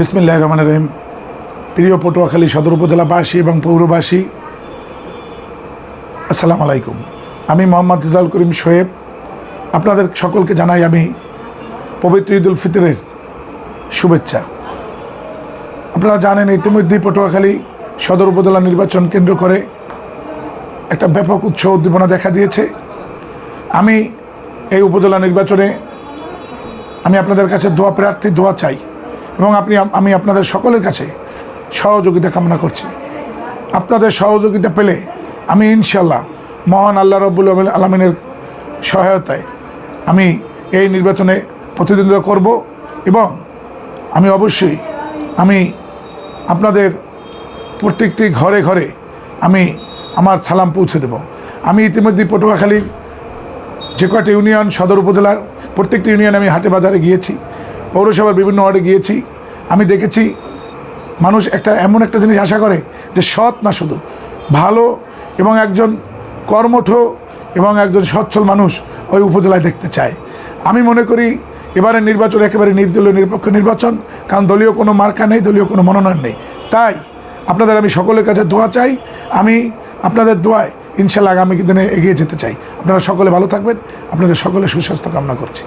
বিসমিল্লাহ রহমান রহিম। প্রিয় পটুয়াখালী সদর উপজেলাবাসী এবং পৌরবাসী, আসসালামু আলাইকুম। আমি মোহাম্মদ রিজাল করিম শোয়েব আপনাদের সকলকে জানাই আমি পবিত্র ঈদ উল ফিতরের শুভেচ্ছা। আপনারা জানেন ইতিমধ্যেই পটুয়াখালী সদর উপজেলা নির্বাচন কেন্দ্র করে একটা ব্যাপক উৎসাহ উদ্দীপনা দেখা দিয়েছে। আমি এই উপজেলা নির্বাচনে আমি আপনাদের কাছে দোয়া প্রার্থী, দোয়া চাই। এবং আপনি আমি আপনাদের সকলের কাছে সহযোগিতা কামনা করছি। আপনাদের সহযোগিতা পেলে আমি ইনশাল্লাহ মহান আল্লাহ রব্বুল আলমিনের সহায়তায় আমি এই নির্বাচনে প্রতিদ্বন্দ্বিতা করব এবং আমি অবশ্যই আমি আপনাদের প্রত্যেকটি ঘরে ঘরে আমি আমার সালাম পৌঁছে দেব। আমি ইতিমধ্যে পটুয়াখালীর যে কয়টা ইউনিয়ন সদর উপজেলার প্রত্যেকটি ইউনিয়ন আমি হাটে বাজারে গিয়েছি, পৌরসভার বিভিন্ন ওয়ার্ডে গিয়েছি। আমি দেখেছি মানুষ একটা এমন একটা জিনিস আশা করে যে সৎ না শুধু, ভালো এবং একজন কর্মঠ এবং একজন সচ্ছল মানুষ ওই উপজেলায় দেখতে চায়। আমি মনে করি এবারের নির্বাচন একেবারে নির্দলীয়, নিরপেক্ষ নির্বাচন, কারণ দলীয় কোনো মার্কা নেই, দলীয় কোনো মনোনয়ন নেই। তাই আপনাদের আমি সকলের কাছে দোয়া চাই, আমি আপনাদের দোয়ায় ইনশাল্লাহ আগামী দিনে এগিয়ে যেতে চাই। আপনারা সকলে ভালো থাকবেন, আপনাদের সকলে সুস্বাস্থ্য কামনা করছি।